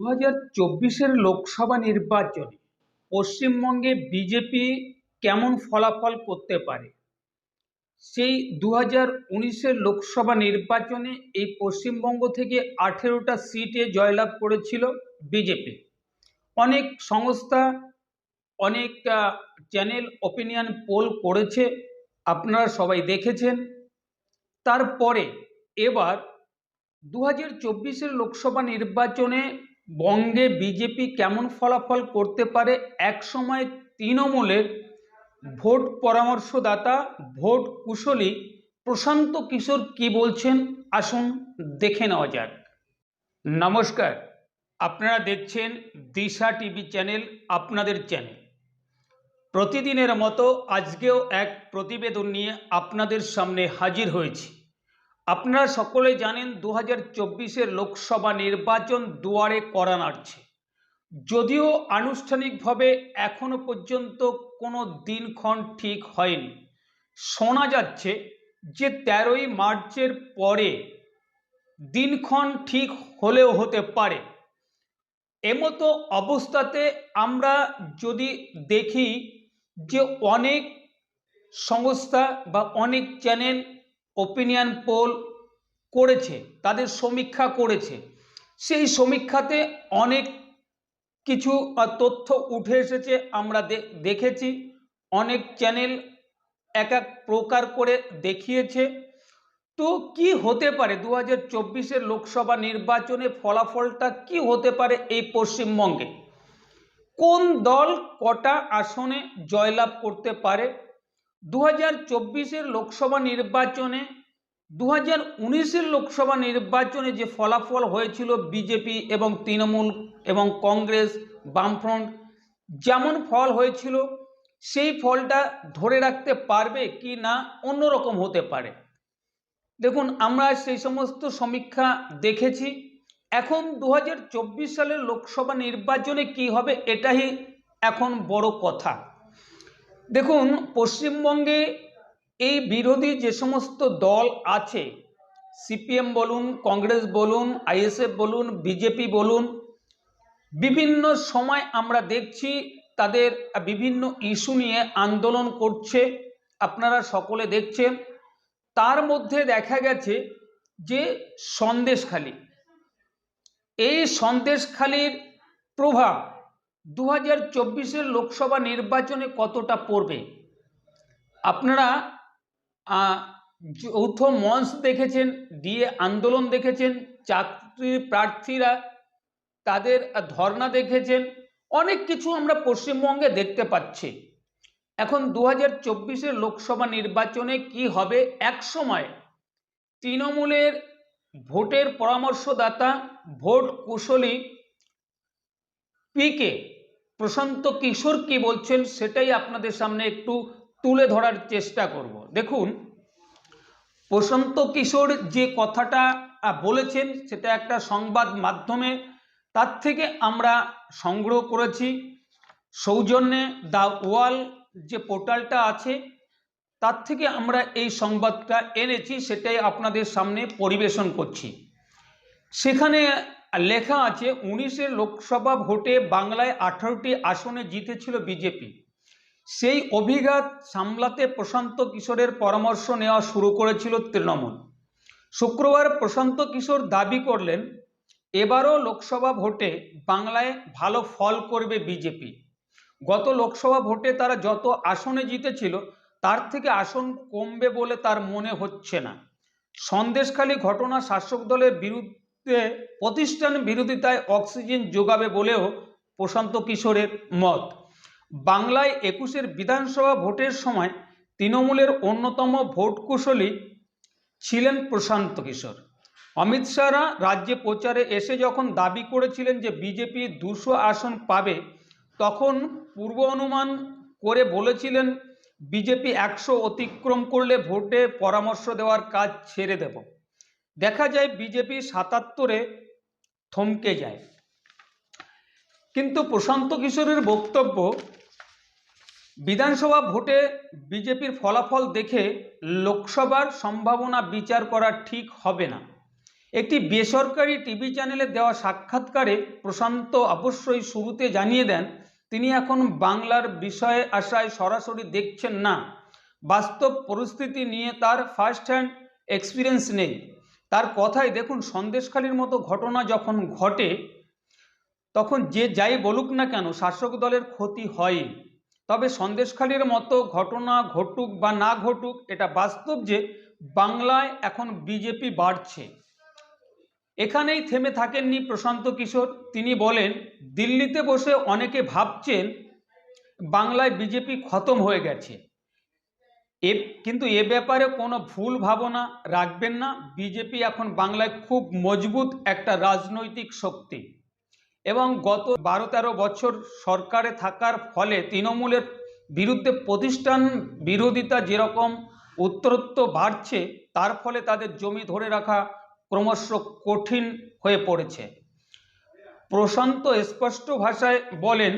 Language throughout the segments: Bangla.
দু হাজার চব্বিশের লোকসভা নির্বাচনে পশ্চিমবঙ্গে বিজেপি কেমন ফলাফল করতে পারে? সেই দু হাজার উনিশের লোকসভা নির্বাচনে এই পশ্চিমবঙ্গ থেকে আঠেরোটা সিটে জয়লাভ করেছিল বিজেপি। অনেক সংস্থা, অনেক চ্যানেল ওপিনিয়ন পোল করেছে, আপনারা সবাই দেখেছেন। তারপরে এবার দু হাজার চব্বিশের লোকসভা নির্বাচনে বঙ্গে বিজেপি কেমন ফলাফল করতে পারে এক সময় তৃণমূলের ভোট পরামর্শদাতা, ভোট কুশলী প্রশান্ত কিশোর কি বলছেন? আসুন দেখে নেওয়া যাক। নমস্কার, আপনারা দেখছেন দিশা টিভি চ্যানেল, আপনাদের চ্যানেল। প্রতিদিনের মতো আজকেও এক প্রতিবেদন নিয়ে আপনাদের সামনে হাজির হয়েছি। আপনারা সকলে জানেন দু হাজার লোকসভা নির্বাচন দুয়ারে করা নাড়ছে। যদিও আনুষ্ঠানিকভাবে এখনও পর্যন্ত কোনো দিনক্ষণ ঠিক হয়নি। শোনা যাচ্ছে যে তেরোই মার্চের পরে দিনক্ষণ ঠিক হলেও হতে পারে। এমতো অবস্থাতে আমরা যদি দেখি যে অনেক সংস্থা বা অনেক চ্যানেল ওপিনিয়ন পোল করেছে, তাদের সমীক্ষা করেছে। সেই সমীক্ষাতে অনেক কিছু তথ্য উঠে এসেছে, আমরা দেখেছি। অনেক চ্যানেল এক এক প্রকার করে দেখিয়েছে। তো কি হতে পারে? দু হাজার লোকসভা নির্বাচনে ফলাফলটা কি হতে পারে এই পশ্চিমবঙ্গে? কোন দল কটা আসনে জয়লাভ করতে পারে? দু হাজার চব্বিশের লোকসভা নির্বাচনে দু হাজার উনিশের লোকসভা নির্বাচনে যে ফলাফল হয়েছিল বিজেপি এবং তৃণমূল এবং কংগ্রেস বামফ্রন্ট, যেমন ফল হয়েছিল, সেই ফলটা ধরে রাখতে পারবে কি না অন্যরকম হতে পারে। দেখুন, আমরা সেই সমস্ত সমীক্ষা দেখেছি। এখন দু হাজার চব্বিশ সালের লোকসভা নির্বাচনে কি হবে, এটাই এখন বড় কথা। দেখুন, পশ্চিমবঙ্গে এই বিরোধী যে সমস্ত দল আছে, সিপিএম বলুন, কংগ্রেস বলুন, আইএসএফ বলুন, বিজেপি বলুন, বিভিন্ন সময় আমরা দেখছি তাদের বিভিন্ন ইস্যু নিয়ে আন্দোলন করছে, আপনারা সকলে দেখছেন। তার মধ্যে দেখা গেছে যে সন্দেশখালী, এই সন্দেশখালীর প্রভাব দু হাজার চব্বিশের লোকসভা নির্বাচনে কতটা পড়বে? আপনারা যৌথ মঞ্চ দেখেছেন দিয়ে আন্দোলন দেখেছেন চাকরি প্রার্থীরা তাদের ধর্না দেখেছেন, অনেক কিছু আমরা পশ্চিমবঙ্গে দেখতে পাচ্ছি। এখন দু হাজার চব্বিশের লোকসভা নির্বাচনে কি হবে? এক সময় তৃণমূলের ভোটের পরামর্শদাতা ভোট কুশলী পিকে প্রশান্ত কিশোর কি বলছেন সেটাই আপনাদের সামনে একটু তুলে ধরার চেষ্টা করব। দেখুন, প্রশান্ত কিশোর যে কথাটা বলেছেন সেটা একটা সংবাদ মাধ্যমে, তার থেকে আমরা সংগ্রহ করেছি। সৌজন্যে দ্য ওয়াল যে পোর্টালটা আছে, তার থেকে আমরা এই সংবাদটা এনেছি, সেটাই আপনাদের সামনে পরিবেশন করছি। সেখানে লেখা আছে উনিশের লোকসভা ভোটে বাংলায় আঠারোটি আসনে জিতেছিল বিজেপি। সেই অভিঘাত সামলাতে প্রশান্ত কিশোরের পরামর্শ নেওয়া শুরু করেছিল তৃণমূল। শুক্রবার প্রশান্ত কিশোর দাবি করলেন, এবারও লোকসভা ভোটে বাংলায় ভালো ফল করবে বিজেপি। গত লোকসভা ভোটে তারা যত আসনে জিতেছিল, তার থেকে আসন কমবে বলে তার মনে হচ্ছে না। সন্দেশখালী ঘটনা শাসক দলের বিরুদ্ধে প্রতিষ্ঠান বিরোধিতায় অক্সিজেন যোগাবে বলেও প্রশান্ত কিশোরের মত। বাংলায় একুশের বিধানসভা ভোটের সময় তৃণমূলের অন্যতম ভোট কুশলী ছিলেন প্রশান্ত কিশোর। অমিত শাহরা রাজ্যে প্রচারে এসে যখন দাবি করেছিলেন যে বিজেপি দুশো আসন পাবে, তখন পূর্ব অনুমান করে বলেছিলেন, বিজেপি একশো অতিক্রম করলে ভোটে পরামর্শ দেওয়ার কাজ ছেড়ে দেব। দেখা যায় বিজেপি সাতাত্তরে থমকে যায়। কিন্তু প্রশান্ত কিশোরের বক্তব্য, বিধানসভা ভোটে বিজেপির ফলাফল দেখে লোকসভার সম্ভাবনা বিচার করা ঠিক হবে না। একটি বেসরকারি টিভি চ্যানেলে দেওয়া সাক্ষাৎকারে প্রশান্ত অবশ্যই শুরুতে জানিয়ে দেন, তিনি এখন বাংলার বিষয়ে আশায় সরাসরি দেখছেন না। বাস্তব পরিস্থিতি নিয়ে তার ফার্স্ট হ্যান্ড এক্সপিরিয়েন্স নেই। তার কথায় দেখুন, সন্দেশখালির মতো ঘটনা যখন ঘটে, তখন যে যাই বলুক না কেন শাসক দলের ক্ষতি হয় তবে সন্দেশখালির মতো ঘটনা ঘটুক বা না ঘটুক, এটা বাস্তব যে বাংলায় এখন বিজেপি বাড়ছে। এখানেই থেমে থাকেননি প্রশান্ত কিশোর। তিনি বলেন, দিল্লিতে বসে অনেকে ভাবছেন, বাংলায় বিজেপি খতম হয়ে গেছে। এ, কিন্তু এ ব্যাপারে কোনো ভুল ভাবনা রাখবেন না। বিজেপি এখন বাংলায় খুব মজবুত একটা রাজনৈতিক শক্তি। এবং গত বারো তেরো বছর সরকারে থাকার ফলে তৃণমূলের বিরুদ্ধে প্রতিষ্ঠান বিরোধিতা যেরকম উত্তরত্ব বাড়ছে, তার ফলে তাদের জমি ধরে রাখা ক্রমশ কঠিন হয়ে পড়েছে। প্রশান্ত স্পষ্ট ভাষায় বলেন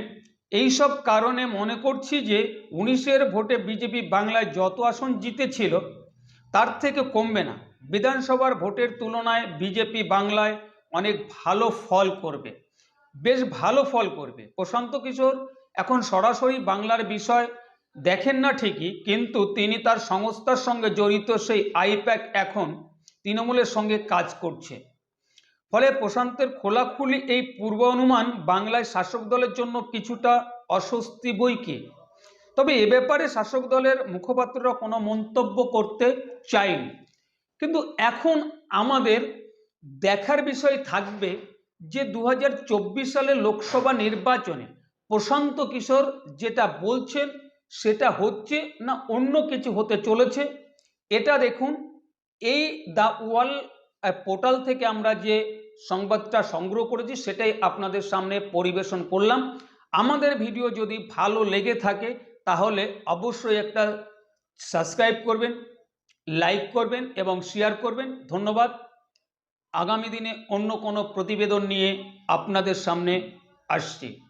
এইসব কারণে মনে করছি যে উনিশের ভোটে বিজেপি বাংলায় যত আসন জিতেছিল, তার থেকে কমবে না। বিধানসভার ভোটের তুলনায় বিজেপি বাংলায় অনেক ভালো ফল করবে। বেশ ভালো ফল করবে। প্রশান্ত কিশোর এখন সরাসরি বাংলার বিষয় দেখেন না ঠিকই, কিন্তু তিনি তার সংস্থার সঙ্গে জড়িত সেই আইপ্যাক এখন তৃণমূলের সঙ্গে কাজ করছে। ফলে প্রশান্তের খোলাখুলি এই পূর্ব অনুমান বাংলায় শাসক দলের জন্য কিছুটা অস্বস্তি বইকে। তবে এ ব্যাপারে শাসক দলের মুখপাত্ররা কোনো মন্তব্য করতে চায়নি। কিন্তু এখন আমাদের দেখার বিষয় থাকবে যে দু হাজার চব্বিশ সালে লোকসভা নির্বাচনে প্রশান্ত কিশোর যেটা বলছেন সেটা হচ্ছে না অন্য কিছু হতে চলেছে। এটা দেখুন, এই দ্য ওয়াল পোর্টাল থেকে আমরা যে সংবাদটা সংগ্রহ করেছি, সেটাই আপনাদের সামনে পরিবেশন করলাম। আমাদের ভিডিও যদি ভালো লেগে থাকে, তাহলে অবশ্যই একটা সাবস্ক্রাইব করবেন, লাইক করবেন এবং শেয়ার করবেন। ধন্যবাদ। আগামী দিনে অন্য কোনো প্রতিবেদন নিয়ে আপনাদের সামনে আসছি।